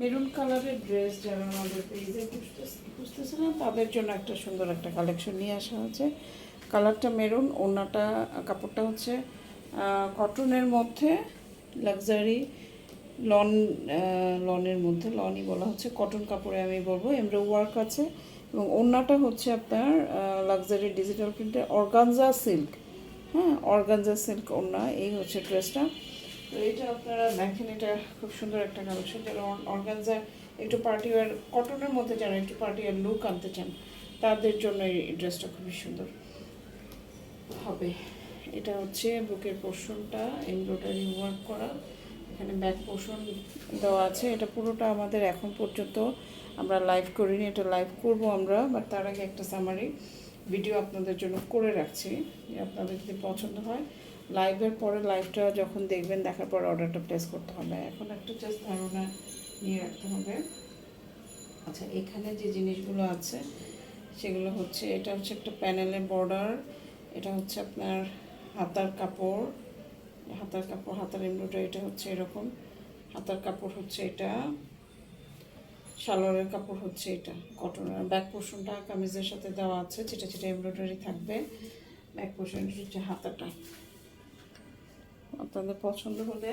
Maroon কালারের dress যারা আমাদের পেজে খুঁজতেছিলেন তাদের জন্য একটা সুন্দর একটা কালেকশন নিয়ে আসা হয়েছে। কালারটা মেরুন, ওড়নাটা, কাপড়টা হচ্ছে কটনের মধ্যে লাক্সারি লন লনের মধ্যে লনই বলা হচ্ছে। কটন কাপড়ে আমি বলব এমব্রো ওয়ার্ক আছে। এবং ওড়নাটা হচ্ছে আপনার লাক্সারি ডিজিটাল প্রিন্টের অর্গানজা সিল্ক হ্যাঁ অর্গানজা সিল্ক ওড়না, এই হচ্ছে ড্রেসটা তো এটা আপনারা দেখেন, এটা খুব সুন্দর একটা কালেকশন। যারা অর্গানজা একটু পার্টি ওয়ার কটনের মধ্যে যারা একটু পার্টি ওয়ার লুক আনতে চান, তাদের জন্য এই ড্রেসটা খুবই সুন্দর। হবে। এটা হচ্ছে বুকের পোর্শনটা এমব্রয়ডারি ওয়ার্ক করা। এখানে ব্যাক পোর্শন দেওয়া আছে। এটা পুরোটা আমাদের এখন পর্যন্ত আমরা লাইভ করিনি, এটা লাইভ করব আমরা বাট তার আগে একটা সামারি ভিডিও আপনাদের জন্য করে রাখছি আপনাদের যদি পছন্দ হয়। লাইভের পরে লাইভটা যখন দেখবেন, দেখার পর অর্ডারটা প্লেস করতে হবে। এখন একটা জাস্ট ধারণা নিয়ে রাখতে হবে। আচ্ছা এখানে যে জিনিসগুলো আছে, সেগুলো হচ্ছে, এটা হচ্ছে একটা প্যানেলের বর্ডার এটা হচ্ছে আপনার হাতার কাপড় হাতার কাপড়, হাতার এমব্রয়ডারি, এটা হচ্ছে এরকম। হাতার কাপড় হচ্ছে এটা, সালোয়ারের কাপড় হচ্ছে এটা কটনের ব্যাক পোর্শনটা কামিজের সাথে দেওয়া আছে, যেটা যেটা এমব্রয়ডারি থাকবে ব্যাক পোর্শন হচ্ছে হাতাটা। আপনাদের পছন্দ হলে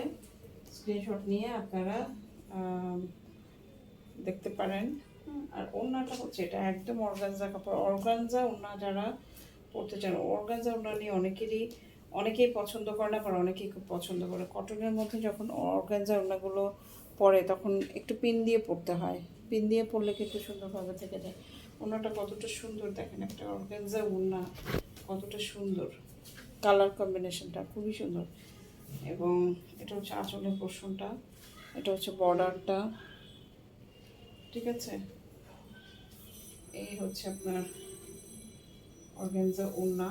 স্ক্রিনশট নিয়ে আপনারা দেখতে পারেন। আর ওড়নাটা হচ্ছে এটা একদম অর্গানজা কাপড়। অর্গানজা ওড়না যারা পড়তে চান অর্গানজা ওড়না নিয়ে অনেকেরই অনেকেই পছন্দ করে না আবার অনেকেই খুব পছন্দ করে। কটনের মধ্যে যখন অর্গানজা ওনাগুলো পরে তখন একটু পিন দিয়ে পরতে হয়। পিন দিয়ে পরলে কিন্তু সুন্দরভাবে থেকে যায়। ওড়নাটা কতটা সুন্দর দেখেন একটা অর্গানজা ওড়না কতটা সুন্দর। কালার কম্বিনেশনটা খুবই সুন্দর। এবং এটা হচ্ছে আঁচলের পোর্শনটা এটা হচ্ছে বর্ডারটা ঠিক আছে? এই হচ্ছে আপনার অর্গানজা ওড়না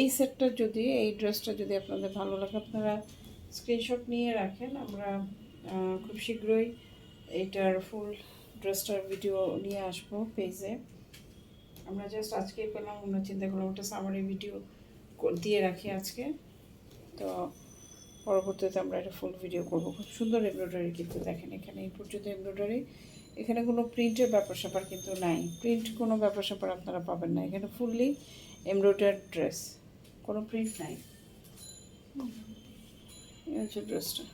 এই সেটটা যদি, এই ড্রেসটা যদি আপনাদের ভালো লাগে, আপনারা স্ক্রিনশট নিয়ে রাখেন, আমরা খুব শীঘ্রই এইটার ফুল ড্রেসটার ভিডিও নিয়ে আসব পেজে আমরা জাস্ট আজকেই পেলাম আমরা চিন্তা করলাম ওটা সামারি ভিডিও দিয়ে রাখি আজকে। তো পরবর্তীতে আমরা একটা ফুল ভিডিও করব। খুব সুন্দর এমব্রয়ডারি কিন্তু দেখেন এখানে, এই পর্যন্ত এমব্রয়ডারি এখানে কোনো প্রিন্টের ব্যাপার স্যাপার কিন্তু নাই। প্রিন্ট কোনো ব্যাপার স্যাপার আপনারা পাবেন না। এখানে ফুললি এমব্রয়ডার ড্রেস কোনো প্রিন্ট নাই। এই হচ্ছে ড্রেসটা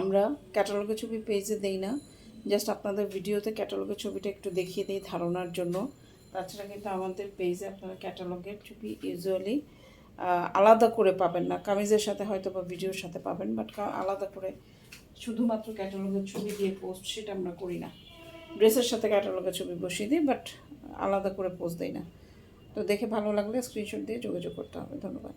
আমরা ক্যাটালগের ছবি পেজে দেই না জাস্ট আপনাদের ভিডিওতে ক্যাটালগের ছবিটা একটু দেখিয়ে দিই ধারণার জন্য। তাছাড়া কিন্তু আমাদের পেজে আপনারা ক্যাটালগের ছবি ইউজুয়ালি আলাদা করে পাবেন না। কামিজের সাথে হয়তো বা ভিডিওর সাথে পাবেন বাট আলাদা করে শুধুমাত্র ক্যাটালগের ছবি দিয়ে পোস্ট সেটা আমরা করি না। ড্রেসের সাথে ক্যাটালগের ছবি বসিয়ে দিই বাট আলাদা করে পোস্ট দিই না। তো দেখে ভালো লাগলে স্ক্রিনশট দিয়ে যোগাযোগ করতে হবে। ধন্যবাদ।